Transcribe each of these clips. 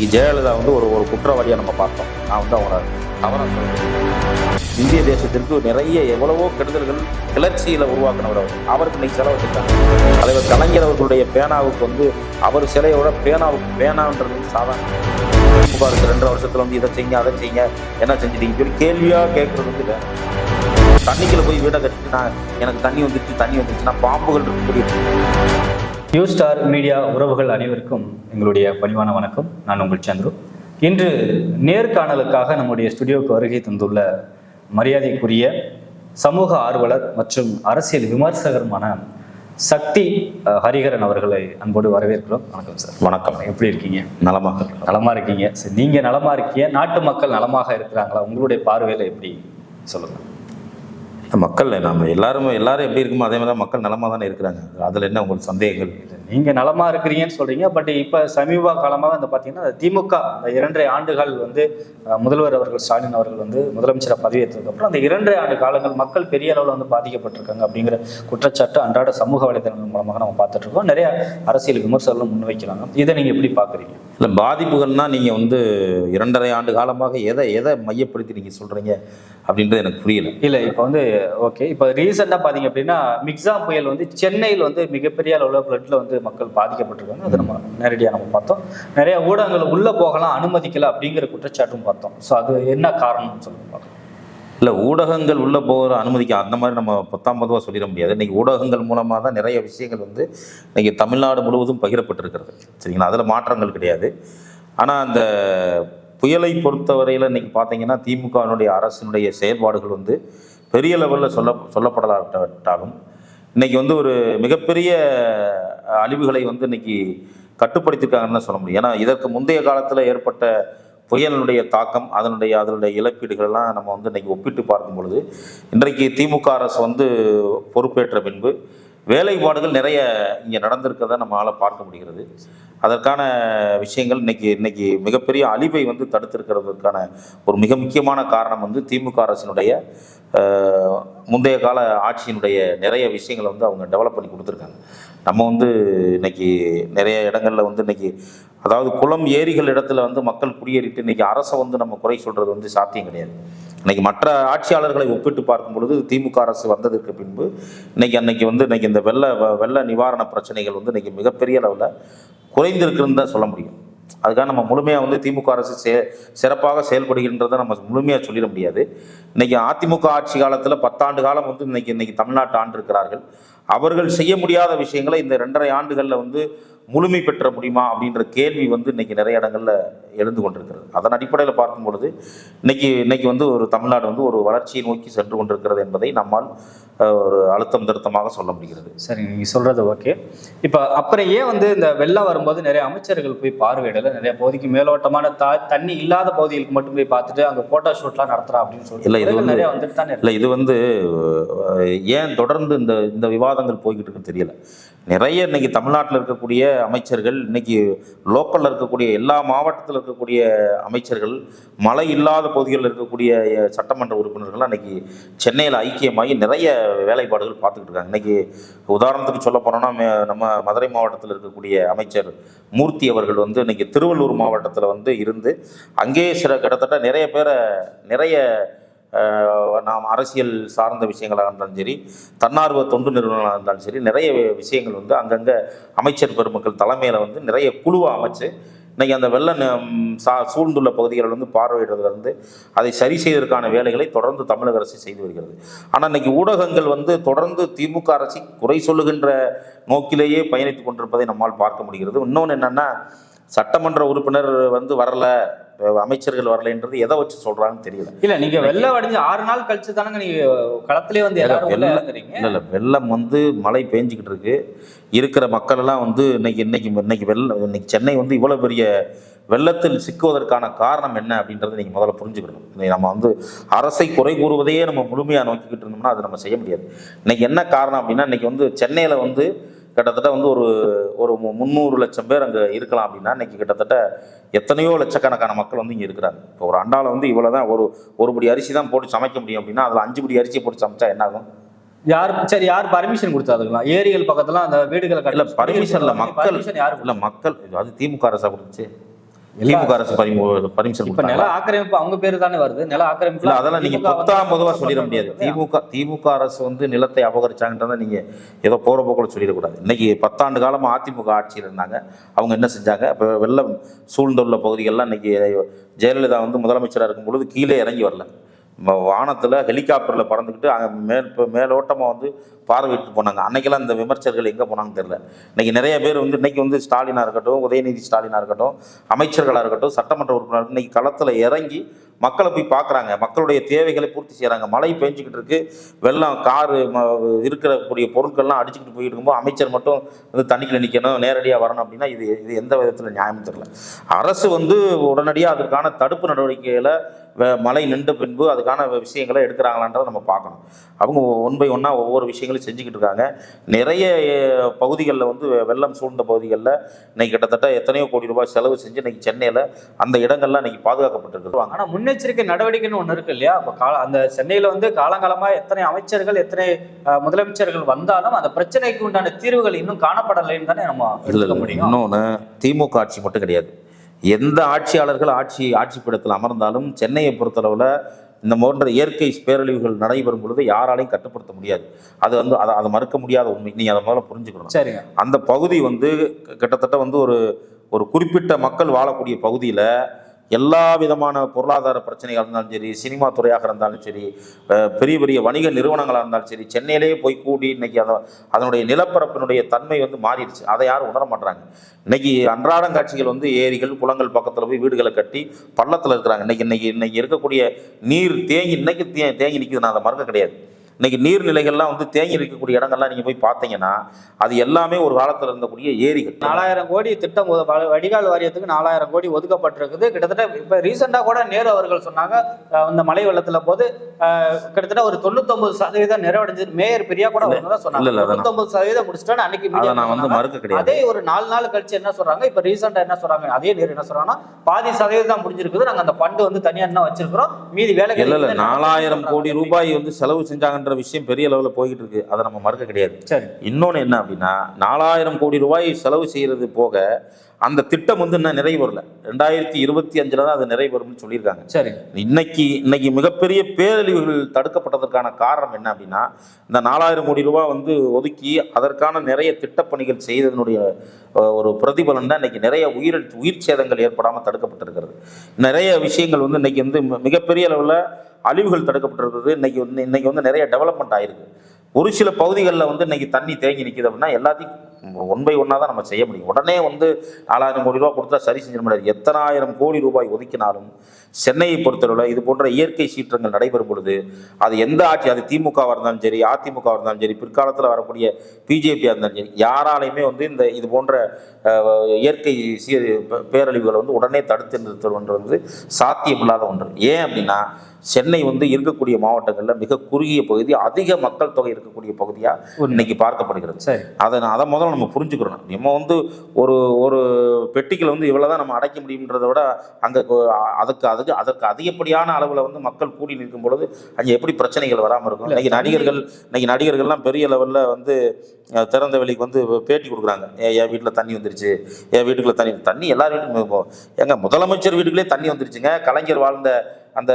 இன்னைக்கு ஜெயலலிதா வந்து ஒரு ஒரு குற்றவாளியாக நம்ம பார்த்தோம். நான் வந்து அவங்கள தவறாக சொல்கிறேன் இந்திய தேசத்திற்கு நிறைய எவ்வளவோ கெடுதல்கள் கிளர்ச்சியில் உருவாக்கினவர் அவர். அவருக்கு இன்னைக்கு செலவு தலைவர் கலைஞர் அவர்களுடைய பேனாவுக்கு வந்து அவர் சிலையோட பேனாவுக்கு பேனான்றது வந்து சாதாரண. புகாருக்கு ரெண்டு வருஷத்தில் வந்து இதை செய்யுங்க அதை செய்யுங்க என்ன செஞ்சிட்டீங்க சொல்லி கேள்வியாக கேட்கறது வந்து வேற. தண்ணிக்குள்ள போய் வீடை கட்டிட்டு நான் எனக்கு தண்ணி வந்துச்சு தண்ணி வந்துச்சுன்னா பாம்புகள் இருக்கக்கூடிய நியூ ஸ்டார் மீடியா உறவுகள் அனைவருக்கும் எங்களுடைய பணிவான வணக்கம். நான் உங்கள் சந்துரு. இன்று நேர்காணலுக்காக நம்முடைய ஸ்டுடியோவுக்கு வருகை தந்துள்ள மரியாதைக்குரிய சமூக ஆர்வலர் மற்றும் அரசியல் விமர்சகருமான சக்தி அஹ், ஹரிஹரன் அவர்களை அன்போடு வரவேற்கிறோம். வணக்கம் சார். வணக்கம். எப்படி இருக்கீங்க? நலமாக இருக்கிறோம். நலமா இருக்கீங்க? சரி நீங்க நலமா இருக்கீங்க. நாட்டு மக்கள் நலமாக இருக்கிறாங்களா? உங்களுடைய பார்வையில எப்படி? சொல்லுங்க. மக்கள் நம்ம எல்லாருமே எல்லாரும் எப்படி இருக்குமோ அதே மாதிரி தான் மக்கள் நலமாக தானே இருக்கிறாங்க. அதில் என்ன உங்களுக்கு சந்தேகங்கள்? நீங்க நலமா இருக்கிறீங்கன்னு சொல்றீங்க பட் இப்ப சமீப காலமாக வந்து பாத்தீங்கன்னா இந்த திமுக அந்த இரண்டரை ஆண்டுகள் வந்து முதல்வர் அவர்கள் ஸ்டாலின் அவர்கள் வந்து முதலமைச்சரை பதவியேற்றதுக்கு அப்புறம் அந்த இரண்டரை ஆண்டு காலங்கள் மக்கள் பெரிய அளவில் வந்து பாதிக்கப்பட்டிருக்காங்க அப்படிங்கிற குற்றச்சாட்டு அன்றாட சமூக வலைதளங்கள் மூலமாக நம்ம பார்த்துட்டு இருக்கோம். நிறைய அரசியல் விமர்சனம் முன்வைக்கிறாங்க. இதை நீங்க எப்படி பாக்குறீங்க இல்லை பாதிப்புகள்னா நீங்கள் வந்து இரண்டரை ஆண்டு காலமாக எதை எதை மையப்படுத்தி நீங்கள் சொல்கிறீங்க அப்படின்றது எனக்கு புரியல. இல்ல இப்போ வந்து ஓகே இப்போ ரீசெண்டாக பார்த்தீங்க அப்படின்னா மிக்ஸா புயல் வந்து சென்னையில் வந்து மிகப்பெரிய அளவில் ஃப்ளட்டில் வந்து மக்கள் பாதிக்கப்பட்டிருக்காங்க. அது நம்ம நேரடியாக நம்ம பார்த்தோம். நிறைய ஊடகங்கள் உள்ளே போகலாம் அனுமதிக்கலை அப்படிங்கிற குற்றச்சாட்டும் பார்த்தோம். ஸோ அது என்ன காரணம்னு சொல்லி பார்க்கலாம். இல்லை ஊடகங்கள் உள்ளே போகிற அனுமதிக்க அந்த மாதிரி நம்ம பத்தாம் பொதுவாக சொல்லிட முடியாது. இன்றைக்கி ஊடகங்கள் மூலமாக தான் நிறைய விஷயங்கள் வந்து இன்றைக்கி தமிழ்நாடு முழுவதும் பகிரப்பட்டிருக்கிறது. சரிங்களா? அதில் மாற்றங்கள் கிடையாது. ஆனால் அந்த புயலை பொறுத்தவரையில் இன்றைக்கி பார்த்தீங்கன்னா திமுகவினுடைய அரசினுடைய செயல்பாடுகள் வந்து பெரிய லெவலில் சொல்ல சொல்லப்படலாட்டாலும் இன்றைக்கி வந்து ஒரு மிகப்பெரிய அழிவுகளை வந்து இன்றைக்கி கட்டுப்படுத்தியிருக்காங்கன்னு சொல்ல முடியும். ஏன்னா இதற்கு முந்தைய காலத்தில் ஏற்பட்ட புயலினுடைய தாக்கம் அதனுடைய அதனுடைய இழப்பீடுகள் எல்லாம் நம்ம வந்து இன்றைக்கி ஒப்பிட்டு பார்க்கும் பொழுது இன்றைக்கு திமுக அரசு வந்து பொறுப்பேற்ற பின்பு வேலைப்பாடுகள் நிறைய இங்கே நடந்திருக்கிறத நம்மளால் பார்க்க முடிகிறது. அதற்கான விஷயங்கள் இன்னைக்கு இன்னைக்கு மிகப்பெரிய அழிவை வந்து தடுத்திருக்கிறதுக்கான ஒரு மிக முக்கியமான காரணம் வந்து திமுக அரசினுடைய முந்தைய கால ஆட்சியினுடைய நிறைய விஷயங்களை வந்து அவங்க டெவலப் பண்ணி கொடுத்துருக்காங்க. நம்ம வந்து இன்னைக்கு நிறைய இடங்களில் வந்து இன்னைக்கு அதாவது குளம் ஏரிகள் இடத்துல வந்து மக்கள் குடியேறிட்டு இன்னைக்கு அரசை வந்து நம்ம குறை சொல்றது வந்து சாத்தியம் கிடையாது. இன்னைக்கு மற்ற ஆட்சியாளர்களை ஒப்பிட்டு பார்க்கும் பொழுது திமுக அரசு வந்ததற்கு பின்பு இன்னைக்கு அன்னைக்கு வந்து இன்னைக்கு இந்த வெள்ள வ- வெள்ள நிவாரண பிரச்சனைகள் வந்து இன்னைக்கு மிகப்பெரிய அளவில் குறைந்திருக்குன்னு தான் சொல்ல முடியும். அதுக்காக நம்ம முழுமையாக வந்து திமுக அரசு சே சிறப்பாக செயல்படுகின்றதை நம்ம முழுமையாக சொல்லிட முடியாது. இன்னைக்கு அதிமுக ஆட்சி காலத்தில் பத்தாண்டு காலம் வந்து இன்னைக்கு தமிழ்நாட்டு ஆண்டு இருக்கிறார்கள் அவர்கள் செய்ய முடியாத விஷயங்களை இந்த ரெண்டரை ஆண்டுகளில் வந்து முழுமை பெற்ற முடியுமா அப்படின்ற கேள்வி வந்து இன்னைக்கு நிறைய இடங்கள்ல எழுந்து கொண்டிருக்கிறது. அதன் அடிப்படையில் பார்க்கும் பொழுது இன்னைக்கு இன்னைக்கு வந்து ஒரு தமிழ்நாடு வந்து ஒரு வளர்ச்சியை நோக்கி சென்று கொண்டிருக்கிறது என்பதை நம்மால் ஒரு அழுத்தம் திருத்தமாக சொல்ல முடிகிறது. சரி நீங்க சொல்றது ஓகே. இப்போ அப்புறம் ஏன் வந்து இந்த வெள்ளம் வரும்போது நிறைய அமைச்சர்கள் போய் பார்வையிடல. நிறைய பகுதிக்கு மேலோட்டமான தா தண்ணி இல்லாத பகுதிகளுக்கு மட்டும் போய் பார்த்துட்டு அங்கே போட்டோ ஷூட்லாம் நடத்துறா அப்படின்னு இல்ல, சொல்லி இது வந்து- நிறைய வந்துட்டு தானே இல்லை இது வந்து ஏன் தொடர்ந்து இந்த இந்த விவாதங்கள் போய்கிட்டு இருக்குன்னு தெரியல. நிறைய இன்னைக்கு தமிழ்நாட்டில் இருக்கக்கூடிய அமைச்சர்கள் இன்னைக்கு லோக்கலில் இருக்கக்கூடிய எல்லா மாவட்டத்தில் இருக்கக்கூடிய அமைச்சர்கள் மழை இல்லாத பகுதிகளில் இருக்கக்கூடிய சட்டமன்ற உறுப்பினர்கள்லாம் அன்னைக்கு சென்னையில் ஐக்கியமாகி நிறைய வேலைப்பாடுகள் பார்த்துக்கிட்டு இருக்காங்க இன்னைக்கு உதாரணத்துக்கு சொல்ல போனோம்னா நம்ம மதுரை மாவட்டத்தில் இருக்கக்கூடிய அமைச்சர் மூர்த்தி அவர்கள் வந்து இன்னைக்கு திருவள்ளூர் மாவட்டத்தில் வந்து இருந்து அங்கேயே சில கிட்டத்தட்ட நிறைய பேரை நிறைய நாம் அரசியல் சார்ந்த விஷயங்களாக இருந்தாலும் சரி தன்னார்வ தொண்டு நிறுவனங்களாக இருந்தாலும் சரி நிறைய விஷயங்கள் வந்து அங்கங்கே அமைச்சர் பெருமக்கள் தலைமையில் வந்து நிறைய குழுவை அமைச்சு இன்னைக்கு அந்த வெள்ள சா சூழ்ந்துள்ள பகுதிகளில் வந்து பார்வையிடுறதுலேருந்து அதை சரி செய்வதற்கான வேலைகளை தொடர்ந்து தமிழக அரசு செய்து வருகிறது. ஆனால் இன்றைக்கி ஊடகங்கள் வந்து தொடர்ந்து திமுக அரசை குறை சொல்லுகின்ற நோக்கிலேயே பயணித்து கொண்டிருப்பதை நம்மால் பார்க்க முடிகிறது. இன்னொன்று என்னென்னா சட்டமன்ற உறுப்பினர் வந்து வரல. அமைச்சர்கள் வரலைன்றது எதை வச்சு சொல்றாங்கன்னு தெரியல. இல்ல நீங்க வெள்ளம் அடைஞ்சு ஆறு நாள் கழிச்சு தானங்க நீங்க களத்திலே வந்து வெள்ளம் இல்லை இல்லை வெள்ளம் வந்து மழை பெஞ்சிக்கிட்டு இருக்கு. இருக்கிற மக்கள் எல்லாம் வந்து இன்னைக்கு இன்னைக்கு இன்னைக்கு வெள்ளம் இன்னைக்கு சென்னை வந்து இவ்வளோ பெரிய வெள்ளத்தில் சிக்குவதற்கான காரணம் என்ன அப்படின்றத நீங்கள் முதல்ல புரிஞ்சுக்கணும். நம்ம வந்து அரசை குறை கூறுவதையே நம்ம முழுமையாக நோக்கிக்கிட்டு இருந்தோம்னா அதை நம்ம செய்ய முடியாது. இன்னைக்கு என்ன காரணம் அப்படின்னா இன்னைக்கு வந்து சென்னையில் வந்து கிட்டத்தட்ட வந்து ஒரு ஒரு முந்நூறு லட்சம் பேர் அங்கே இருக்கலாம் அப்படின்னா இன்னைக்கு கிட்டத்தட்ட எத்தனையோ லட்சக்கணக்கான மக்கள் வந்து இங்கே இருக்கிறாங்க. இப்போ ஒரு அண்டாவில் வந்து இவ்வளோ தான் ஒரு ஒரு படி அரிசி தான் போட்டு சமைக்க முடியும் அப்படின்னா அதில் அஞ்சு படி அரிசி போட்டு சமைச்சா என்ன ஆகும்? யார் சரி யார் பர்மிஷன் கொடுத்தாதுங்களா ஏரிகள் பக்கத்துல அந்த வீடுகளை இல்ல பர்மிஷன் இல்ல மக்கள். பர்மிஷன் யாரு இல்ல மக்கள். அது திமுக அரசா கொடுத்துச்சு. திமுக அரசு பர்மிஷன் இப்ப நில ஆக்கிரமிப்பு அவங்க பேரு தானே வருது. நில ஆக்கிரமிப்பு அதெல்லாம் நீங்க பத்தாம் பொதுவா சொல்லிட முடியாது. திமுக திமுக அரசு வந்து நிலத்தை அபகரிச்சாங்கன்றத நீங்க ஏதோ போற போக்குல சொல்லிடக்கூடாது இன்னைக்கு பத்தாண்டு காலமா அதிமுக ஆட்சியில் இருந்தாங்க. அவங்க என்ன செஞ்சாங்க? இப்போ வெள்ளம் சூழ்ந்துள்ள பகுதிகள்லாம் இன்னைக்கு ஜெயலலிதா வந்து முதலமைச்சராக இருக்கும் பொழுது கீழே இறங்கி வரல. வானத்தில் ஹெலிகாப்டரில் பறந்துக்கிட்டு மேல் மேலோட்டமாக வந்து பார்வையிட்டு போனாங்க. அன்றைக்கெல்லாம் இந்த விமர்சகர்கள் எங்கே போனாங்கன்னு தெரியல. இன்னைக்கு நிறைய பேர் வந்து இன்னைக்கு வந்து ஸ்டாலினாக இருக்கட்டும் உதயநிதி ஸ்டாலினாக இருக்கட்டும் அமைச்சர்களாக இருக்கட்டும் சட்டமன்ற உறுப்பினர் இன்றைக்கி களத்தில் இறங்கி மக்களை போய் பார்க்குறாங்க மக்களுடைய தேவைகளை பூர்த்தி செய்கிறாங்க மழை பெஞ்சிக்கிட்டு இருக்கு. வெள்ளம் காரு ம- இருக்கக்கூடிய பொருட்கள்லாம் அடிச்சுக்கிட்டு போயிட்டு இருக்கும்போது அமைச்சர் மட்டும் வந்து தண்ணிக்கில் நிற்கணும் நேரடியாக வரணும் அப்படின்னா இது இது எந்த விதத்தில் நியாயம் தெரியல. அரசு வந்து உடனடியாக அதற்கான தடுப்பு நடவடிக்கைகளை மழை நின்ற பின்பு அதுக்கான விஷயங்களை எடுக்கிறாங்களான்றதை நம்ம பார்க்கணும். அவங்க ஒன் பை ஒன்னாக ஒவ்வொரு விஷயங்களும் செஞ்சுக்கிட்டு இருக்காங்க. நிறைய பகுதிகளில் வந்து வெள்ளம் சூழ்ந்த பகுதிகளில் இன்னைக்கு கிட்டத்தட்ட எத்தனையோ கோடி ரூபாய் செலவு செஞ்சு இன்னைக்கு சென்னையில் அந்த இடங்கள்லாம் இன்னைக்கு பாதுகாக்கப்பட்டிருக்கு. ஆனா முன்னெச்சரிக்கை நடவடிக்கைன்னு ஒண்ணு இருக்கு இல்லையா? அப்ப கால அந்த சென்னையில வந்து காலங்காலமா எத்தனை அமைச்சர்கள் எத்தனை முதலமைச்சர்கள் வந்தாலும் அந்த பிரச்சனைக்கு உண்டான தீர்வுகள் இன்னும் காணப்படலைன்னு தானே நம்ம இல்லை முடியும். இன்னொன்று திமுக ஆட்சி மட்டும் கிடையாது. எந்த ஆட்சியாளர்கள் ஆட்சி ஆட்சி பீடத்தில் அமர்ந்தாலும் சென்னையை பொறுத்தளவில் இந்த போன்ற இயற்கை பேரழிவுகள் நடைபெறும் பொழுது யாராலையும் கட்டுப்படுத்த முடியாது. அது வந்து அதை அதை மறுக்க முடியாத உண்மை. நீங்கள் அதை முதல்ல புரிஞ்சுக்கணும். சரிங்க. அந்த பகுதி வந்து கிட்டத்தட்ட வந்து ஒரு ஒரு குறிப்பிட்ட மக்கள் வாழக்கூடிய பகுதியில் எல்லா விதமான பொருளாதார பிரச்சனைகள் இருந்தாலும் சரி சினிமா துறையாக இருந்தாலும் சரி பெரிய பெரிய வணிக நிறுவனங்களாக இருந்தாலும் சரி சென்னையிலேயே போய் கூடி இன்னைக்கு அதை அதனுடைய நிலப்பரப்பினுடைய தன்மை வந்து மாறிடுச்சு. அதை யாரும் உணர மாட்டுறாங்க இன்னைக்கு அன்றாடம் காட்சிகள் வந்து ஏரிகள் குளங்கள் பக்கத்தில் போய் வீடுகளை கட்டி பள்ளத்தில் இருக்கிறாங்க. இன்னைக்கு இன்னைக்கு இன்னைக்கு இருக்கக்கூடிய நீர் தேங்கி இன்னைக்கு தே தேங்கி நிற்குது நான் அதை மறக்க கிடையாது. இன்னைக்கு நீர்நிலைகள்லாம் வந்து தேங்கி இருக்கக்கூடிய இடங்கள்லாம் நீங்கள் போய் பார்த்தீங்கன்னா அது எல்லாமே ஒரு காலத்தில் இருந்தக்கூடிய ஏரிகள். நாலாயிரம் கோடி திட்டம் வடிகால் வாரியத்துக்கு நாலாயிரம் கோடி ஒதுக்கப்பட்டிருக்குது. கிட்டத்தட்ட இப்ப ரீசெண்டா கூட நேரு அவர்கள் சொன்னாங்க இந்த மழை வெள்ளத்துல போது கிட்டத்தட்ட ஒரு தொண்ணூத்தொன்பது சதவீதம் நிறைவடைஞ்சது மேயர் பிரியா கூட தான் சொன்னாங்க. தொண்ணூத்தொன்பது சதவீதம் முடிச்சிட்டோன்னு அன்னைக்கு நான் வந்து. மறுக்க கிடையாது. அதே ஒரு நாலு நாள் கழிச்சு என்ன சொல்றாங்க இப்ப ரீசெண்டா என்ன சொல்றாங்க அதே நேரு என்ன சொல்றாங்கன்னா பாதி சதவீதம் தான் முடிஞ்சிருக்குது நாங்க அந்த ஃபண்ட் வந்து தனியா என்ன வச்சிருக்கிறோம் மீதி வேலைகள் இல்ல நாலாயிரம் கோடி. ரூபாய் வந்து செலவு செஞ்சாங்கன்ற விஷயம் பெரிய லெவலில் போய்கிட்டு இருக்கு அதை நம்ம மறுக்க கிடையாது. சரி. இன்னொன்று என்ன அப்படின்னா நாலாயிரம் கோடி ரூபாய் செலவு செய்யறது போக அந்த திட்டம் வந்து இன்னும் நிறைவேறல ரெண்டாயிரத்தி இருபத்தி அஞ்சுல தான் அது நிறைவேறும்னு சொல்லியிருக்காங்க. சரி. இன்னைக்கு இன்னைக்கு மிகப்பெரிய பேரழிவுகள் தடுக்கப்பட்டதற்கான காரணம் என்ன அப்படின்னா இந்த நாலாயிரம் கோடி ரூபாய் வந்து ஒதுக்கி அதற்கான நிறைய திட்டப்பணிகள் செய்ததனுடைய ஒரு பிரதிபலன் தான் இன்னைக்கு நிறைய உயிர் உயிர் சேதங்கள் ஏற்படாமல் தடுக்கப்பட்டிருக்கிறது. நிறைய விஷயங்கள் வந்து இன்னைக்கு வந்து மிகப்பெரிய அளவில் அழிவுகள் தடுக்கப்பட்டிருக்கிறது இன்னைக்கு வந்து இன்னைக்கு வந்து நிறைய டெவலப்மெண்ட் ஆயிருக்கு. ஒரு சில பகுதிகளில் வந்து இன்னைக்கு தண்ணி தேங்கி நிற்கிது அப்படின்னா எல்லாத்தையும் ஒன் பை ஒன்னாக தான் நம்ம செய்ய முடியும். உடனே வந்து நாலாயிரம் கோடி ரூபாய் கொடுத்தா சரி செஞ்சிட முடியாது. எத்தனாயிரம் கோடி ரூபாய் ஒதுக்கினாலும் சென்னையை பொறுத்தளவில் இது போன்ற இயற்கை சீற்றங்கள் நடைபெறும் பொழுது அது எந்த ஆட்சி அது திமுகவாக இருந்தாலும் சரி அதிமுகவாக இருந்தாலும் சரி பிற்காலத்தில் வரக்கூடிய பிஜேபியாக இருந்தாலும் சரி யாராலையுமே வந்து இந்த இது போன்ற இயற்கை சீ பேரழிவுகளை வந்து உடனே தடுத்து நிறுத்துவது வந்து சாத்தியமில்லாத ஒன்று. ஏன் அப்படின்னா சென்னை வந்து இருக்கக்கூடிய மாவட்டங்களில் மிக குறுகிய பகுதி அதிக மக்கள் தொகை இருக்கக்கூடிய பகுதியாக இன்னைக்கு பார்க்கப்படுகிறது. சரி. அதை நான் அதை முதல்ல நம்ம புரிஞ்சுக்கிறோம் நம்ம வந்து ஒரு ஒரு பெட்டிக்கில் வந்து இவ்வளோ தான் நம்ம அடைக்க முடியுன்றதை விட அங்கே அதுக்கு அதுக்கு அதற்கு அதிகப்படியான அளவில் வந்து மக்கள் கூடி நிற்கும் பொழுது அங்கே எப்படி பிரச்சனைகள் வராமல் இருக்கும்? இல்ல, இன்னைக்கு நடிகர்கள் இன்னைக்கு நடிகர்கள்லாம் பெரிய லெவலில் வந்து திறந்த வெளிக்கு வந்து பேட்டி கொடுக்குறாங்க. "ஏ, என் வீட்டில் தண்ணி வந்துருச்சு. என் வீட்டுக்குள்ள தண்ணி தண்ணி எல்லார் வீட்டுக்கும் எங்க முதலமைச்சர் வீட்டுக்குள்ளே தண்ணி வந்துருச்சுங்க. கலைஞர் வாழ்ந்த அந்த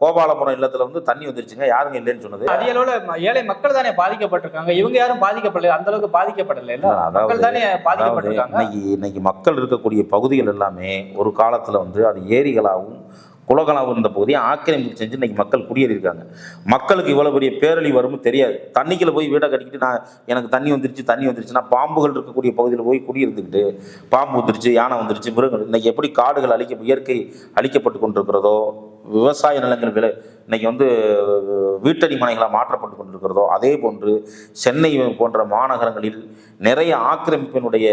கோபாலபுரம் இல்லத்தில் வந்து தண்ணி வந்துருச்சுங்க. யாருங்க இல்லைன்னு சொன்னது? அதிக அளவுல ஏழை மக்கள் தானே பாதிக்கப்பட்டிருக்காங்க. இவங்க யாரும் பாதிக்கப்படல அந்த அளவுக்கு பாதிக்கப்படல இல்ல? மக்கள் தானே பாதிக்கப்பட்டிருக்காங்க. இன்னைக்கு இன்னைக்கு மக்கள் இருக்கக்கூடிய பகுதிகள் எல்லாமே ஒரு காலத்துல வந்து அது ஏரிகளாகவும் குலகலாவு இருந்த பகுதியை ஆக்கிரமிப்பு செஞ்சு இன்னைக்கு மக்கள் குடியேறியிருக்காங்க. மக்களுக்கு இவ்வளவு பெரிய பேரழி வரும்னு தெரியாது. தண்ணிக்குள்ள போய் வீடை கட்டிக்கிட்டு நான் எனக்கு தண்ணி வந்துருச்சு தண்ணி வந்துருச்சுன்னா பாம்புகள் இருக்கக்கூடிய பகுதியில் போய் குடியிருந்துக்கிட்டு பாம்பு வந்துருச்சு யானை வந்துருச்சு மிருகங்கள் இன்னைக்கு எப்படி காடுகள் அழிக்க இயற்கை அழிக்கப்பட்டு கொண்டிருக்கிறதோ விவசாய நிலங்கள் விலை இன்னைக்கு வந்து வீட்டடி மனைகளாக மாற்றப்பட்டு கொண்டிருக்கிறதோ அதே போன்று சென்னை போன்ற மாநகரங்களில் நிறைய ஆக்கிரமிப்பினுடைய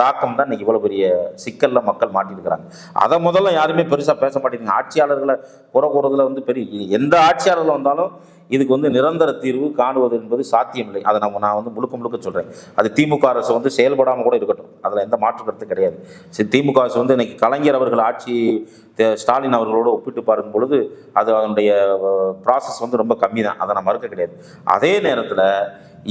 தாக்கம் தான் இன்னைக்கு இவ்வளோ பெரிய சிக்கலில் மக்கள் மாட்டிருக்கிறாங்க அதை முதல்ல யாருமே பெருசாக பேச மாட்டேங்குது. ஆட்சியாளர்களை குறை கூறதுல வந்து பெரிய எந்த ஆட்சியாளர்கள் வந்தாலும் இதுக்கு வந்து நிரந்தர தீர்வு காணுவது என்பது சாத்தியமில்லை. அதை நம்ம நான் வந்து முழுக்க முழுக்க சொல்கிறேன் அது திமுக அரசு வந்து செயல்படாமல் கூட இருக்கட்டும். அதில் எந்த மாற்று கருத்து கிடையாது. சரி திமுக அரசு வந்து இன்னைக்கு கலைஞர் அவர்கள் ஆட்சி ஸ்டாலின் அவர்களோடு ஒப்பிட்டு பார்க்கும் பொழுது அது அதனுடைய ப்ராசஸ் வந்து ரொம்ப கம்மி தான் அதை நான் மறுக்க கிடையாது. அதே நேரத்தில்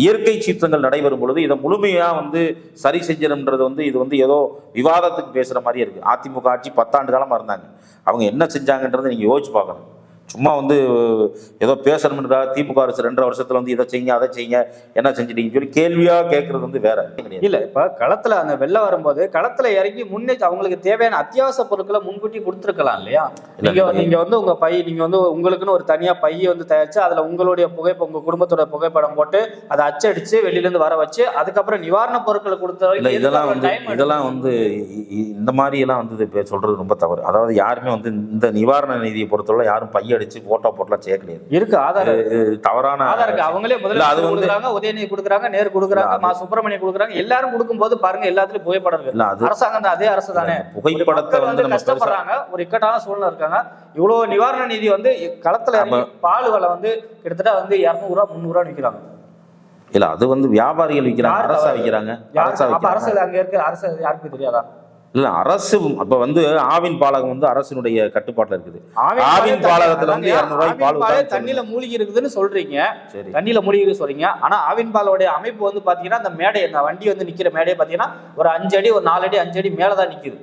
இயற்கை சீற்றங்கள் நடைபெறும் பொழுது இதை முழுமையாக வந்து சரி செஞ்சணுன்றது வந்து இது வந்து ஏதோ விவாதத்துக்கு பேசுகிற மாதிரியே இருக்குது அதிமுக ஆட்சி பத்தாண்டு காலமாக இருந்தாங்க. அவங்க என்ன செஞ்சாங்கன்றதை நீங்கள் யோசிச்சு பார்க்கணும். சும்மா வந்து ஏதோ பேசணும்ன்றா திமுக அரசு ரெண்டரை வருஷத்துல வந்து இதை செய்யுங்க அதை செய்யுங்க என்ன செஞ்சிட்டீங்கன்னு சொல்லி கேள்வியா கேட்கறது வந்து வேற. இல்ல இப்ப களத்துல அந்த வெள்ளம் வரும்போது களத்துல இறங்கி முன்னே அவங்களுக்கு தேவையான அத்தியாவசிய பொருட்களை முன்கூட்டி கொடுத்துருக்கலாம் இல்லையா? இல்ல, நீங்க இல்ல. நீங்க வந்து உங்க பை நீங்க வந்து உங்களுக்குன்னு ஒரு தனியா பை வந்து தயாரிச்சு அதுல உங்களுடைய புகைப்படம் உங்க குடும்பத்தோட புகைப்படம் போட்டு அதை அச்சடிச்சு வெளியில இருந்து வர வச்சு அதுக்கப்புறம் நிவாரண பொருட்களை கொடுத்த இதெல்லாம் வந்து இதெல்லாம் வந்து இந்த மாதிரி எல்லாம் வந்து சொல்றது ரொம்ப தவறு. அதாவது யாருமே வந்து இந்த நிவாரண நிதியை பொறுத்தவரை யாரும் பையடிச்சு போட்டோ போட்டலாம் செய்ய கிடையாது இருக்கு ஆதார் தவறான ஆதார் இருக்கு. அவங்களே அது முதல்ல வந்து- கொடுக்குறாங்க உதயநிதி கொடுக்குறாங்க நேரு கொடுக்குறாங்க அது- மா சுப்பிரமணியம் கொடுக்குறாங்க. எல்லாரும் கொடுக்கும்போது பாருங்க எல்லாத்துலயும் புகைப்படம் இல்ல அது அரசாங்கம் தான் அதே அரசு தானே. புகைப்படத்தை வந்து கஷ்டப்படுறாங்க. ஒரு இக்கட்டான சூழ்நிலை இருக்காங்க. இவ்வளவு நிவாரண நிதி வந்து களத்துல பால் விலை வந்து கிட்டத்தட்ட வந்து இருநூறு ரூபா முந்நூறு ரூபா விற்கிறாங்க இல்ல அது வந்து வியாபாரிகள் விற்கிறாங்க அரசா விற்கிறாங்க அரசு அங்க இருக்க அரசு யாருக்கும் தெரியாதா? இல்ல அரசு அப்ப வந்து ஆவின் பாலகம் வந்து அரசினுடைய கட்டுப்பாட்டுல இருக்குது. ஆவின் ஆவின் பாலே பாலகத்துல வந்து 200 ரூபாய்க்கு பால் தண்ணியில மூழ்கி இருக்குதுன்னு சொல்றீங்க. சரி. தண்ணியில மூழ்கி இருக்கு சொல்றீங்க. ஆனா ஆவின் பாலோடைய அமைப்பு வந்து பாத்தீங்கன்னா அந்த மேடை அந்த வண்டி வந்து நிக்கிற மேடையை பாத்தீங்கன்னா ஒரு அஞ்சு அடி ஒரு நாலு அடி அஞ்சு அடி மேலதான் நிக்குது.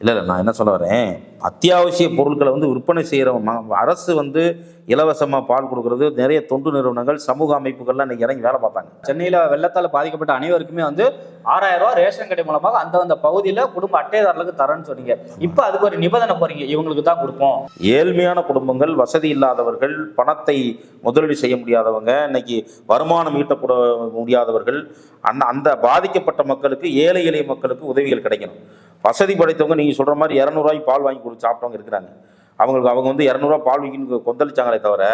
இல்ல இல்ல நான் என்ன சொல்ல வரேன்? அத்தியாவசிய பொருட்களை வந்து விற்பனை செய்யற ம- அரசு வந்து இலவசமா பால் கொடுக்கறது நிறைய தொண்டு நிறுவனங்கள் சமூக அமைப்புகள்லாம் இன்னைக்கு இறங்கி வேலை பார்த்தாங்க. சென்னையில வெள்ளத்தால பாதிக்கப்பட்ட அனைவருக்குமே வந்து ஆறாயிரம் ரூபாய் ரேஷன் கடை மூலமாக அந்த அந்த பகுதியில குடும்ப அட்டைதாரர்களுக்கு தரேன்னு சொன்னீங்க. இப்ப அதுக்கு ஒரு நிபந்தனை போறீங்க. இவங்களுக்கு தான் கொடுப்போம். ஏழ்மையான குடும்பங்கள் வசதி இல்லாதவர்கள் பணத்தை முதலீடு செய்ய முடியாதவங்க இன்னைக்கு வருமானம் ஈட்டக்கூட முடியாதவர்கள் அந்த அந்த பாதிக்கப்பட்ட மக்களுக்கு ஏழை எளிய மக்களுக்கு உதவிகள் கிடைக்கணும். வசதி படைத்தவங்க நீங்கள் சொல்கிற மாதிரி இரநூறுவாய்க்கு பால் வாங்கி கொடுத்து சாப்பிட்டவங்க இருக்கிறாங்க. அவங்களுக்கு அவங்க வந்து இரநூறுவா பால் விற்கணும் கொந்தளிச்சாங்களே தவிர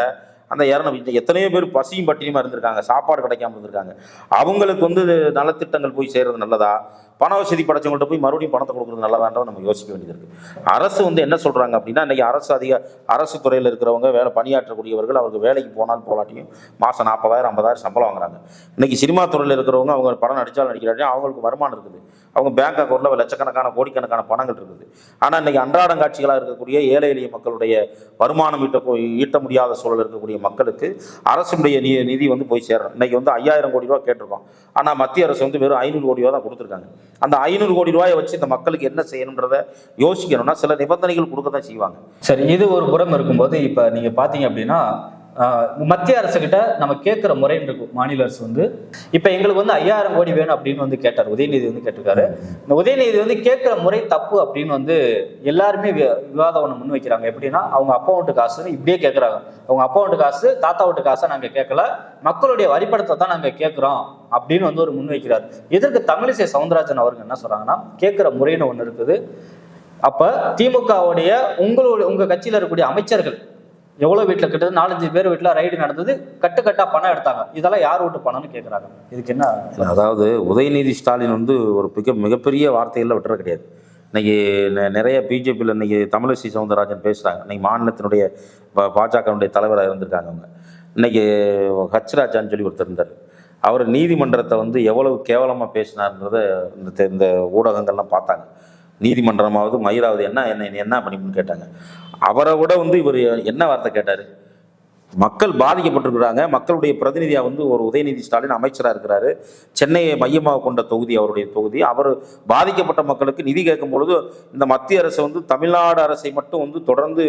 அந்த இரநூறு எத்தனையோ பேர் பசியும் பட்டினியுமா இருந்திருக்காங்க சாப்பாடு கிடைக்காம இருந்திருக்காங்க. அவங்களுக்கு வந்து நலத்திட்டங்கள் போய் சேர்றது நல்லதா? பண வசதி படைச்சவங்கள்ட்ட போய் மறுபடியும் பணத்தை கொடுக்குறது நல்லதான்றதை நம்ம யோசிக்க வேண்டியது இருக்குது அரசு வந்து என்ன சொல்கிறாங்க அப்படின்னா இன்றைக்கி அரசு அதிக அரசு துறையில் இருக்கிறவங்க வேலை பணியாற்றக்கூடியவர்கள் அவருக்கு வேலைக்கு போனாலும் போலாட்டியும் மாதம் நாற்பதாயிரம் ஐம்பதாயிரம் சம்பளம் வாங்குறாங்க. இன்றைக்கி சினிமா துறையில் இருக்கிறவங்க அவங்க படம் நடித்தாலும் நடிக்கிறாட்டி அவங்களுக்கு வருமானம் இருக்குது. அவங்க பேங்க் அக்கௌண்ட்டில் லட்சக்கணக்கான கோடிக்கணக்கான பணங்கள் இருக்குது. ஆனால் இன்றைக்கி அன்றாடம் காட்சிகளாக இருக்கக்கூடிய ஏழை எளிய மக்களுடைய வருமானம் ஈட்ட ஈட்ட முடியாத சூழல் இருக்கக்கூடிய மக்களுக்கு அரசுடைய நி நிதி வந்து போய் சேரணும். இன்றைக்கி வந்து ஐயாயிரம் கோடி ரூபா கேட்டிருக்கோம். ஆனால் மத்திய அரசு வந்து வெறும் ஐநூறு கோடி ரூபா தான் கொடுத்துருக்காங்க. அந்த ஐநூறு கோடி ரூபாயை வச்சு இந்த மக்களுக்கு என்ன செய்யணுன்றதை யோசிக்கணும்னா சில நிபந்தனைகள் கொடுக்க தான் செய்வாங்க. சரி இது ஒரு புறம் இருக்கும்போது இப்போ நீங்கள் பார்த்தீங்க அப்படின்னா மத்திய அரசு கிட்ட நம்ம கேட்குற முறைன்னு இருக்கும். மாநில அரசு வந்து இப்போ எங்களுக்கு வந்து ஐயாயிரம் கோடி வேணும் அப்படின்னு வந்து கேட்டார். உதயநிதி வந்து கேட்டிருக்காரு. இந்த உதயநிதி வந்து கேட்குற முறை தப்பு அப்படின்னு வந்து எல்லாருமே வி- விவாதம் ஒன்று முன் வைக்கிறாங்க. எப்படின்னா அவங்க அப்பா காசுன்னு இப்படியே கேட்குறாங்க. அவங்க அப்பாவிட்டு காசு தாத்தா வீட்டு காசை நாங்கள் கேட்கல. மக்களுடைய வரிப்படத்தை தான் நாங்கள் கேட்குறோம் அப்படின்னு வந்து ஒரு முன் வைக்கிறார். இதற்கு தமிழிசை சவுந்தரராஜன் அவர்கள் என்ன சொல்கிறாங்கன்னா கேட்குற முறைன்னு ஒன்று இருக்குது. அப்போ திமுகவுடைய உங்களுடைய உங்கள் கட்சியில் இருக்கக்கூடிய அமைச்சர்கள் எவ்வளவு வீட்டுல கிட்டத்தட்ட நாலஞ்சு பேர் வீட்டுல ரைடு நடந்தது. கட்டு கட்டா பணம் எடுத்தாங்க. இதெல்லாம் யார் வீட்டு பணம்னு கேக்குறாங்க. இதுக்கு என்ன அதாவது உதயநிதி ஸ்டாலின் வந்து ஒரு மிக மிகப்பெரிய வார்த்தைகளில் விட்டுற கிடையாது. இன்னைக்கு நெ- நிறைய பிஜேபியில் இன்னைக்கு தமிழிசை சவுந்தரராஜன் பேசுகிறாங்க இன்னைக்கு மாநிலத்தினுடைய பாஜகனுடைய தலைவராக இருந்திருக்காங்க அவங்க. இன்னைக்கு ஹச்ராஜான்னு சொல்லி ஒருத்தர் இருந்தார். அவர் நீதிமன்றத்தை வந்து எவ்வளவு கேவலமாக பேசினார்ன்றத இந்த இந்த ஊடகங்கள்லாம் பார்த்தாங்க. நீதிமன்றமாவது மயிராவது என்ன என்ன என்ன பண்ணிப்புன்னு கேட்டாங்க. அவரை விட வந்து இவர் என்ன வார்த்தை கேட்டார்? மக்கள் பாதிக்கப்பட்டிருக்கிறாங்க. மக்களுடைய பிரதிநிதியாக வந்து ஒரு உதயநிதி ஸ்டாலின் அமைச்சராக இருக்கிறாரு. சென்னையை மையமாக கொண்ட தொகுதி அவருடைய தொகுதி. அவர் பாதிக்கப்பட்ட மக்களுக்கு நிதி கேட்கும் பொழுது இந்த மத்திய அரசு வந்து தமிழ்நாடு அரசை மட்டும் வந்து தொடர்ந்து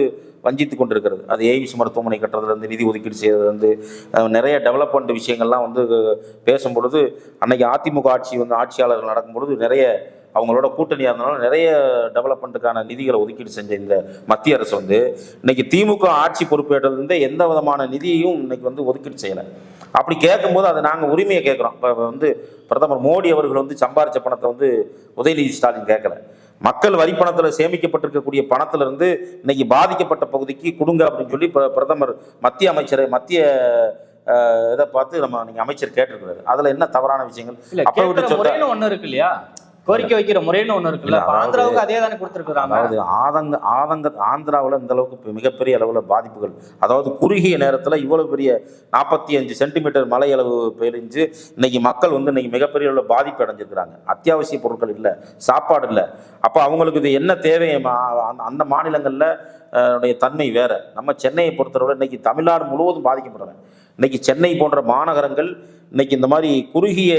வஞ்சித்து கொண்டிருக்கிறது. அது எய்ம்ஸ் மருத்துவமனை கட்டுறதுலேருந்து நிதி ஒதுக்கீடு செய்கிறதுலேருந்து நிறைய டெவலப்மெண்ட் விஷயங்கள்லாம் வந்து பேசும் பொழுது அன்னைக்கு அதிமுக ஆட்சி வந்து ஆட்சியாளர்கள் நடக்கும் பொழுது நிறைய அவங்களோட கூட்டணியாக இருந்தாலும் நிறைய டெவலப்மெண்ட்டுக்கான நிதிகளை ஒதுக்கீடு செஞ்ச இந்த மத்திய அரசு வந்து இன்னைக்கு திமுக ஆட்சி பொறுப்பேற்றதுலேருந்தே எந்த விதமான நிதியையும் இன்னைக்கு வந்து ஒதுக்கீடு செய்யலை. அப்படி கேட்கும்போது அதை நாங்கள் உரிமையை கேட்குறோம். இப்போ வந்து பிரதமர் மோடி அவர்கள் வந்து சம்பாரிச்ச பணத்தை வந்து உதயநிதி ஸ்டாலின் கேட்கல. மக்கள் வரி பணத்தில் சேமிக்கப்பட்டிருக்கக்கூடிய பணத்துல இருந்து இன்னைக்கு பாதிக்கப்பட்ட பகுதிக்கு கொடுங்க அப்படின்னு சொல்லி பிர- பிரதமர் மத்திய அமைச்சரை மத்திய இதை பார்த்து நம்ம நீங்க அமைச்சர் கேட்டிருக்கிறாரு. அதுல என்ன தவறான விஷயங்கள்? அப்ப விட்டு முறைன்னு ஒண்ணு இருக்கு இல்லையா? கோரிக்கை வைக்கிற முறைன்னு ஒண்ணு இருக்குல்ல. ஆந்திராவுக்கு அதே தானே கொடுத்துருக்குறாங்க? அதாவது ஆதங்க ஆதங்க ஆந்திராவில் இந்த அளவுக்கு மிகப்பெரிய அளவில் பாதிப்புகள். அதாவது குறுகிய நேரத்தில் இவ்வளவு பெரிய நாற்பத்தி அஞ்சு சென்டிமீட்டர் மழை அளவு பெரிஞ்சு இன்னைக்கு மக்கள் வந்து இன்னைக்கு மிகப்பெரிய அளவில் பாதிப்பு அடைஞ்சிருக்கிறாங்க. அத்தியாவசிய பொருட்கள் இல்லை சாப்பாடு இல்லை. அப்போ அவங்களுக்கு இது என்ன தேவை? அந்த- மாநிலங்களில் உடைய தன்மை வேற. நம்ம சென்னையை பொறுத்தவரை இன்னைக்கு தமிழ்நாடு முழுவதும் பாதிக்கப்படலை இன்னைக்கு சென்னை போன்ற மாநகரங்கள் இன்னைக்கு இந்த மாதிரி குறுகிய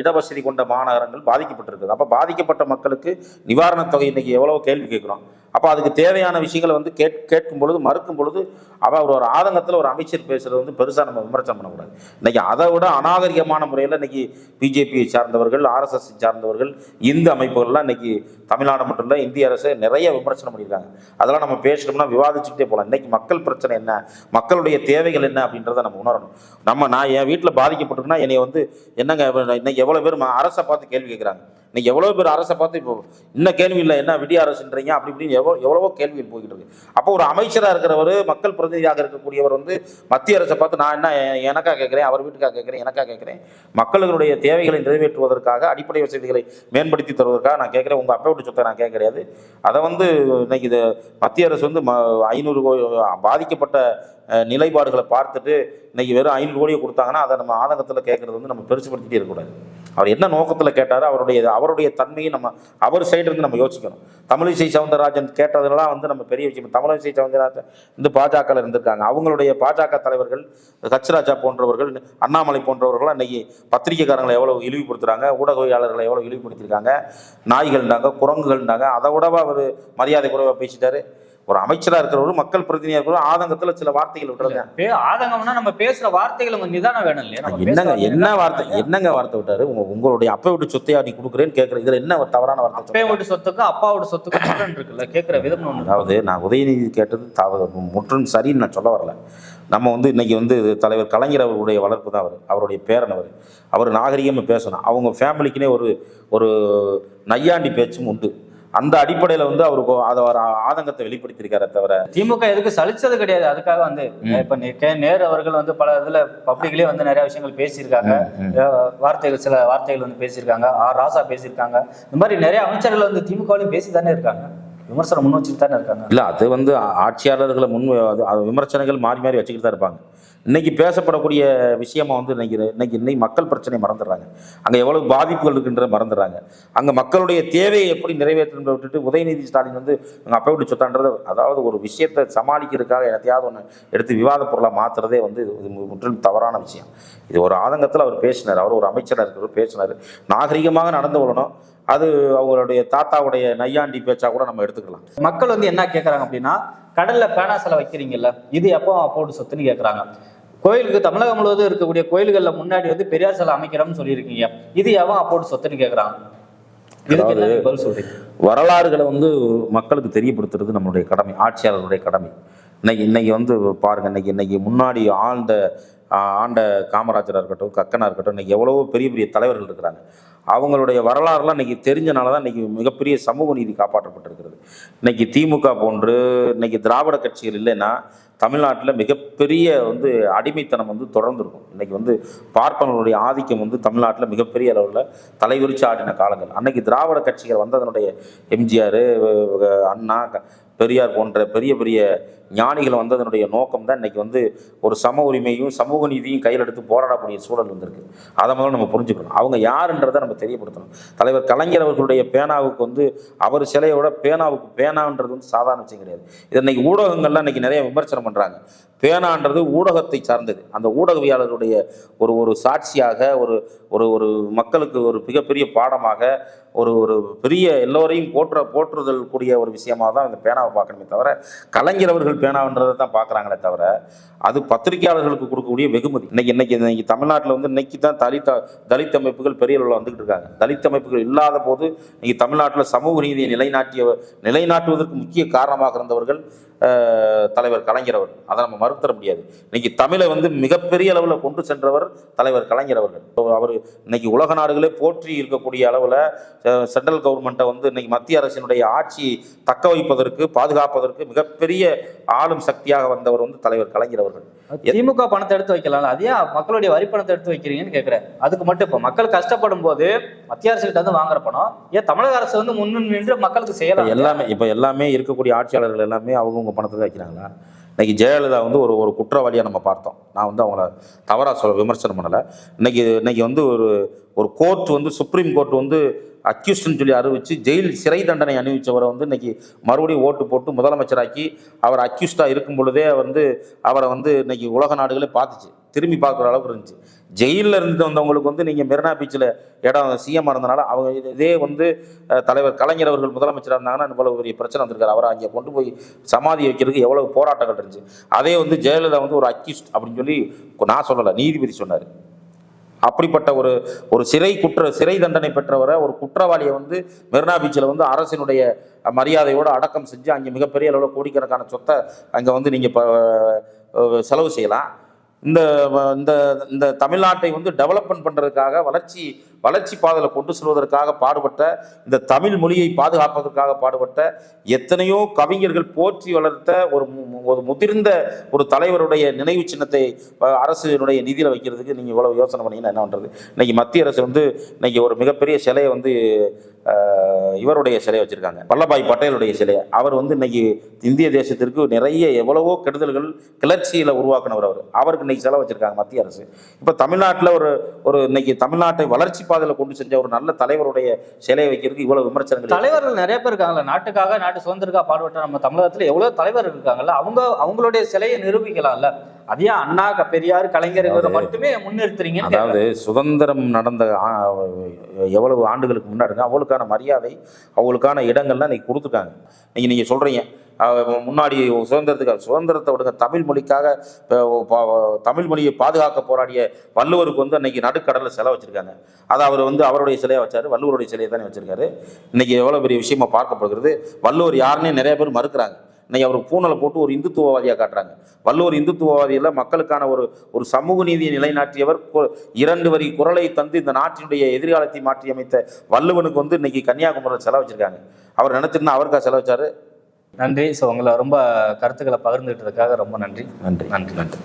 இடவசதி கொண்ட மாநகரங்கள் பாதிக்கப்பட்டிருக்குது. அப்போ பாதிக்கப்பட்ட மக்களுக்கு நிவாரணத் தொகை இன்னைக்கு எவ்வளோ கேள்வி கேட்குறோம். அப்போ அதுக்கு தேவையான விஷயங்களை வந்து கேட் கேட்கும் பொழுது மறுக்கும் பொழுது அவர் ஒரு ஆதங்கத்தில் ஒரு அமைச்சர் பேசுகிறது வந்து பெருசாக நம்ம விமர்சனம் பண்ணக்கூடாது. இன்றைக்கி அதை விட அநாகரிகமான முறையில் இன்றைக்கி பிஜேபியை சார்ந்தவர்கள் ஆர்எஸ்எஸ் சார்ந்தவர்கள் இந்து அமைப்புகள்லாம் இன்றைக்கி தமிழ்நாடு மட்டும் இல்லை இந்திய அரசு நிறைய விமர்சனம் பண்ணியிருக்காங்க. அதெல்லாம் நம்ம பேசணும்னா விவாதிச்சுக்கிட்டே போகலாம் இன்றைக்கி மக்கள் பிரச்சனை என்ன? மக்களுடைய தேவைகள் என்ன அப்படின்றத நம்ம உணரணும். நம்ம நான் என் வீட்டில் பாதிக்கப்பட்டிருக்குன்னா என்னை வந்து என்னங்க இன்னைக்கு எவ்வளோ பேர் அரசை பார்த்து கேள்வி கேட்குறாங்க இன்னைக்கு எவ்வளோ பேர் அரசை பார்த்து இப்போ இன்னும் கேள்வி இல்லை என்ன விடிய அரசுன்றீங்க? அப்படி இப்படின்னு எவ்வளோ எவ்வளவோ கேள்விகள் போய்கிட்டு இருக்கு. அப்போ ஒரு அமைச்சராக இருக்கிறவர் மக்கள் பிரதிநிதியாக இருக்கக்கூடியவர் வந்து மத்திய அரசை பார்த்து நான் என்ன எனக்காக கேட்குறேன் அவர் வீட்டுக்காக கேட்குறேன் எனக்காக கேட்குறேன்? மக்களுடைய தேவைகளை நிறைவேற்றுவதற்காக அடிப்படை வசதிகளை மேம்படுத்தி தருவதற்காக நான் கேட்குறேன். உங்கள் அப்பா வீட்டு சொத்தை நான் கேட்க கிடையாது அதை வந்து இன்னைக்கு இது மத்திய அரசு வந்து ம ஐநூறு கோ பாதிக்கப்பட்ட நிலைப்பாடுகளை பார்த்துட்டு இன்னைக்கு வெறும் ஐநூறு கோடியை கொடுத்தாங்கன்னா அதை நம்ம ஆதங்கத்தில் கேட்குறது வந்து நம்ம பெருசுபடுத்திட்டே இருக்கக்கூடாது. அவர் என்ன நோக்கத்தில் கேட்டார் அவருடைய அவருடைய தன்மையை நம்ம அவர் சைடு இருந்து நம்ம யோசிக்கணும். தமிழிசை சவுந்தரராஜன் கேட்டதெல்லாம் வந்து நம்ம பெரிய விஷயம். தமிழிசை சவுந்தரராஜன் வந்து பாஜகவில் இருந்திருக்காங்க. அவங்களுடைய பாஜக தலைவர்கள் கச்சராஜா போன்றவர்கள் அண்ணாமலை போன்றவர்கள் அன்னைக்கு பத்திரிகைக்காரங்களை எவ்வளோ இழிவுபடுத்துறாங்க ஊடகவியாளர்களை எவ்வளோ இழிவுபடுத்தியிருக்காங்க நாய்கள்னாங்க குரங்குகள்னாங்க அதை விடவா அவர் மரியாதை குறைவாக பேசிட்டாரு. ஒரு அமைச்சராக இருக்கிறவரும் மக்கள் பிரதிநிதியாக இருக்கிறவரும் ஆதங்கத்தில் சில வார்த்தைகள் விட்டுறாங்க. ஆதங்கம்னா நம்ம பேசுற வார்த்தைகள் உங்க நிதானம் வேணும் இல்லையா? என்னங்க என்ன வார்த்தை. என்னங்க வார்த்தை விட்டாரு? உங்க உங்களுடைய அப்பா விட்டு சொத்தையா நீ கொடுக்குறேன்னு கேட்குற இதுல என்ன ஒரு தவறான வார்த்தை அப்பே? வீட்டு சொத்துக்கும் அப்பாவோட different இருக்குல்ல கேட்கிற விதம். அதாவது நான் உதயநிதி கேட்டது தவறு முற்றும் சரின்னு நான் சொல்ல வரல. நம்ம வந்து இன்னைக்கு வந்து தலைவர் கலைஞர் அவருடைய வளர்ப்பு தான் அவர். அவருடைய பேரன் அவர். அவர் நாகரிகமாக பேசணும். அவங்க ஃபேமிலிக்குனே ஒரு ஒரு நையாண்டி பேச்சும் உண்டு. அந்த அடிப்படையில் வந்து அவருக்கு அதை ஒரு ஆதங்கத்தை வெளிப்படுத்தியிருக்காரே தவிர திமுக எதுக்கு சலிச்சது கிடையாது. அதுக்காக வந்து இப்ப நேரு அவர்கள் வந்து பல இதுல பப்ளிக்லயே வந்து நிறைய விஷயங்கள் பேசியிருக்காங்க. வார்த்தைகள் சில வார்த்தைகள் வந்து பேசியிருக்காங்க. ஆர் ராசா பேசியிருக்காங்க. இந்த மாதிரி நிறைய அமைச்சர்கள் வந்து திமுகவிலையும் பேசி தானே இருக்காங்க. விமர்சனம் முன் வச்சுட்டு தானே இருக்காங்க? இல்லை அது வந்து ஆட்சியாளர்களை முன் விமர்சனங்கள் மாறி மாறி வச்சுக்கிட்டு தான் இருப்பாங்க. இன்னைக்கு பேசப்படக்கூடிய விஷயமா வந்து இன்னைக்கு இன்னைக்கு இன்னைக்கு மக்கள் பிரச்சனை மறந்துடுறாங்க. அங்கே எவ்வளவு பாதிப்புகள் இருக்குன்றத மறந்துடுறாங்க. அங்கே மக்களுடைய தேவையை எப்படி நிறைவேற்றுன்ற விட்டுட்டு உதயநிதி ஸ்டாலின் வந்து எங்கள் அப்பா விட்டு சொத்தான்றது அதாவது ஒரு விஷயத்தை சமாளிக்கிறதுக்காக எனத்தையாவது ஒன்று எடுத்து விவாத பொருளாக மாற்றுறதே வந்து இது முற்றிலும் தவறான விஷயம். இது ஒரு ஆதங்கத்தில் அவர் பேசினார். அவர் ஒரு அமைச்சராக இருக்கிறவர் பேசினார். நாகரிகமாக நடந்து கொள்ளணும். அது அவங்களுடைய தாத்தாவுடைய நையாண்டி பேச்சா கூட நம்ம எடுத்துக்கலாம். மக்கள் வந்து என்ன கேட்கறாங்க அப்படின்னா கடல்ல பேனா சிலை வைக்கிறீங்கல்ல இது எப்போ அப்போடு சொத்துன்னு கேட்கறாங்க கோயிலுக்கு தமிழகம் முழுவதும் இருக்கக்கூடிய கோயில்கள்ல முன்னாடி வந்து பெரியார் சிலை அமைக்கிறோம்னு சொல்லியிருக்கீங்க. இது எவன் அப்போடு சொத்துன்னு கேட்கறாங்க வரலாறுகளை வந்து மக்களுக்கு தெரியப்படுத்துறது நம்மளுடைய கடமை ஆட்சியாளர்களுடைய கடமை. இன்னைக்கு இன்னைக்கு வந்து பாருங்க இன்னைக்கு இன்னைக்கு முன்னாடி ஆழ்ந்த ஆண்ட காமராஜராக இருக்கட்டும் கக்கனாக இருக்கட்டும் இன்றைக்கி எவ்வளவோ பெரிய பெரிய தலைவர்கள் இருக்கிறாங்க. அவங்களுடைய வரலாறுலாம் இன்றைக்கி தெரிஞ்சனால தான் இன்றைக்கி மிகப்பெரிய சமூக நீதி காப்பாற்றப்பட்டிருக்கிறது. இன்றைக்கி திமுக போன்று இன்னைக்கு திராவிட கட்சிகள் இல்லைன்னா தமிழ்நாட்டில் மிகப்பெரிய வந்து அடிமைத்தனம் வந்து தொடர்ந்துருக்கும். இன்றைக்கி இன்னைக்கு வந்து பார்ப்பனர்களுடைய ஆதிக்கம் வந்து தமிழ்நாட்டில் மிகப்பெரிய அளவில் தலைவிரிச்சு ஆடின காலங்கள். அன்னைக்கு திராவிட கட்சிகள் வந்ததனுடைய எம்ஜிஆர் அண்ணா க- பெரியார் போன்ற பெரிய பெரிய ஞானிகள் வந்ததனுடைய நோக்கம் தான் இன்னைக்கு வந்து ஒரு சம உரிமையும் சமூக நீதியும் கையில் எடுத்து போராடக்கூடிய சூழல் வந்திருக்கு. அதை முதல்ல நம்ம புரிஞ்சுக்கணும். அவங்க யாருன்றதை நம்ம தெரியப்படுத்தணும். தலைவர் கலைஞர் அவர்களுடைய பேனாவுக்கு வந்து அவர் சிலையோட பேனாவுக்கு பேனான்றது வந்து சாதாரண விஷயம் கிடையாது. இது இன்னைக்கு ஊடகங்கள்லாம் இன்னைக்கு நிறைய விமர்சனம் பண்ணுறாங்க பேனான்றது ஊடகத்தை சார்ந்தது. அந்த ஊடகவியாளருடைய ஒரு ஒரு சாட்சியாக ஒரு ஒரு ஒரு மக்களுக்கு ஒரு மிகப்பெரிய பாடமாக ஒரு ஒரு பெரிய எல்லோரையும் போற்ற போற்றுதல் கூடிய ஒரு விஷயமாக தான் அந்த பேனாவை பார்க்கணுமே தவிர கலைஞர் அவர்கள் பேனான்றதை தான் பார்க்குறாங்களே தவிர அது பத்திரிகையாளர்களுக்கு கொடுக்கக்கூடிய வெகுமதி. இன்னைக்கு இன்னைக்கு இன்னைக்கு தமிழ்நாட்டில் வந்து இன்னைக்கு தான் தலித் தலித் அமைப்புகள் பெரிய அளவில் வந்துகிட்டு இருக்காங்க. தலித் அமைப்புகள் இல்லாத போது இன்னைக்கு தமிழ்நாட்டில் சமூக நீதியை நிலைநாட்டிய நிலைநாட்டுவதற்கு முக்கிய காரணமாக இருந்தவர்கள் தலைவர் கலைஞர் அவர்கள். அதை நம்ம மறுத்தர முடியாது. இன்னைக்கு தமிழை வந்து மிகப்பெரிய அளவில் கொண்டு சென்றவர் தலைவர் கலைஞர் அவர்கள். அவர் இன்னைக்கு உலக நாடுகளே போற்றி இருக்கக்கூடிய அளவில் சென்ட்ரல் கவர்மெண்ட்டை வந்து இன்னைக்கு மத்திய அரசினுடைய ஆட்சி தக்க வைப்பதற்கு பாதுகாப்பதற்கு மிகப்பெரிய ஆளும் சக்தியாக வந்தவர் வந்து தலைவர் கலைஞர் அவர்கள். திமுக பணத்தை எடுத்து வைக்கலாம்ல? அதே மக்களுடைய வரி பணத்தை எடுத்து வைக்கிறீங்கன்னு கேட்குறேன் அதுக்கு மட்டும் இப்போ மக்கள் கஷ்டப்படும் போது மத்திய அரசு கிட்ட வந்து வாங்குற பணம் ஏன் தமிழக அரசு வந்து முன்னின்று நின்று மக்களுக்கு செய்யலாம் எல்லாமே இப்போ எல்லாமே இருக்கக்கூடிய ஆட்சியாளர்கள் எல்லாமே அவங்கவுங்க பணத்தை தான் வைக்கிறாங்களா? இன்றைக்கி ஜெயலலிதா வந்து ஒரு ஒரு குற்றவாளியாக நம்ம பார்த்தோம். நான் வந்து அவங்கள தவறாக சொல்ல விமர்சனம் பண்ணலை. இன்னைக்கு இன்றைக்கி வந்து ஒரு ஒரு கோர்ட் வந்து சுப்ரீம் கோர்ட் வந்து அக்யூஸ்ட்னு சொல்லி அறிவித்து ஜெயில் சிறை தண்டனை அணிவிச்சவரை வந்து இன்றைக்கி மறுபடியும் ஓட்டு போட்டு முதலமைச்சராக்கி அவர் அக்யூஸ்டாக இருக்கும் பொழுதே வந்து அவரை வந்து இன்றைக்கி உலக நாடுகளே பார்த்துச்சு. திரும்பி பார்க்குற அளவுக்கு இருந்துச்சு. ஜெயிலில் இருந்து வந்தவங்களுக்கு வந்து நீங்கள் மெரினா பீச்சில் இடம் சிஎம் இருந்தனால அவங்க இதே வந்து தலைவர் கலைஞர் அவர்கள் முதலமைச்சராக இருந்தாங்கன்னா இவ்வளோ பெரிய பிரச்சனை வந்திருக்காரு. அவரை அங்கே கொண்டு போய் சமாதி வைக்கிறதுக்கு எவ்வளோ போராட்டங்கள் இருந்துச்சு. அதே வந்து ஜெயலலிதா வந்து ஒரு அக்யூஸ்ட் அப்படின்னு சொல்லி நான் சொல்லலை நீதிபதி சொன்னார். அப்படிப்பட்ட ஒரு ஒரு சிறை குற்ற சிறை தண்டனை பெற்றவரை ஒரு குற்றவாளியை வந்து மெரினா பீச்சில் வந்து அரசினுடைய மரியாதையோடு அடக்கம் செஞ்சு அங்கே மிகப்பெரிய அளவில் கோடிக்கணக்கான சொத்தை அங்கே வந்து நீங்கள் செலவு செய்யலாம். இந்த இந்த இந்த தமிழ்நாட்டை வந்து டெவலப்மெண்ட் பண்ணுறதுக்காக வளர்ச்சி வளர்ச்சி பாதையில் கொண்டு செல்வதற்காக பாடுபட்ட இந்த தமிழ் மொழியை பாதுகாப்பதற்காக பாடுபட்ட எத்தனையோ கவிஞர்கள் போற்றி வளர்த்த ஒரு ஒரு முதிர்ந்த ஒரு தலைவருடைய நினைவு சின்னத்தை அரசினுடைய நிதியில் வைக்கிறதுக்கு நீங்கள் இவ்வளவு யோசனை பண்ணீங்கன்னா என்ன பண்ணுறது இன்னைக்கு மத்திய அரசு வந்து இன்னைக்கு ஒரு மிகப்பெரிய சிலையை வந்து இவருடைய சிலையை வச்சுருக்காங்க. வல்லபாய் பட்டேலுடைய சிலையை. அவர் வந்து இன்னைக்கு இந்திய தேசத்திற்கு நிறைய எவ்வளவோ கெடுதல்கள் கிளர்ச்சியில் உருவாக்குனவர் அவர். அவருக்கு இன்னைக்கு செலவு வச்சுருக்காங்க மத்திய அரசு. இப்போ தமிழ்நாட்டில் ஒரு ஒரு இன்னைக்கு தமிழ்நாட்டை வளர்ச்சி பாதையில் கொண்டு செஞ்ச ஒரு நல்ல தலைவருடைய சிலையை வைக்கிறதுக்கு இவ்வளவு விமர்சனங்கள் தலைவர்கள் நிறைய பேர் இருக்காங்கல்ல நாட்டுக்காக நாட்டு சுதந்திரக்காக பாடுபட்ட நம்ம தமிழகத்துல எவ்வளவு தலைவர் இருக்காங்கல்ல அவங்க அவங்களுடைய சிலையை நிரூபிக்கலாம்ல. அதே அண்ணா பெரியார் கலைஞர் இவரை மட்டுமே முன்னிறுத்துறீங்கன்னு அதாவது சுதந்திரம் நடந்த எவ்வளவு ஆண்டுகளுக்கு முன்னாடி அவங்களுக்கான மரியாதை அவங்களுக்கான இடங்கள்லாம் இன்னைக்கு கொடுத்துருக்காங்க. நீங்கள் நீங்கள் சொல்கிறீங்க முன்னாடி சுதந்திரத்துக்காக சுதந்திரத்தை விடுங்க. தமிழ் மொழிக்காக தமிழ் மொழியை பாதுகாக்க போராடிய வள்ளுவருக்கு வந்து அன்னைக்கு நடுக்கடலில் சிலை வச்சுருக்காங்க. அதை அவர் வந்து அவருடைய சிலையை வச்சார். வள்ளுவருடைய சிலையை தானே வச்சுருக்காரு. இன்றைக்கி எவ்வளோ பெரிய விஷயமா பார்க்கப்படுகிறது. வள்ளுவர் யாருன்னே நிறைய பேர் மறுக்கிறாங்க. இன்னைக்கு அவருக்கு பூனலை போட்டு ஒரு இந்துத்துவவாதியாக காட்டுறாங்க. வள்ளுவர் இந்துத்துவவாதியில் மக்களுக்கான ஒரு ஒரு சமூக நீதியை நிலைநாட்டியவர் இரண்டு வரி குரலை தந்து இந்த நாட்டினுடைய எதிர்காலத்தை மாற்றி அமைத்த வள்ளுவனுக்கு வந்து இன்னைக்கு கன்னியாகுமரியில் செலவச்சிருக்காங்க அவர் நினச்சிருந்தா அவருக்கா செலவச்சார் நன்றி. ஸோ உங்களை ரொம்ப கருத்துக்களை பகிர்ந்துட்டதுக்காக ரொம்ப நன்றி. நன்றி. நன்றி. நன்றி.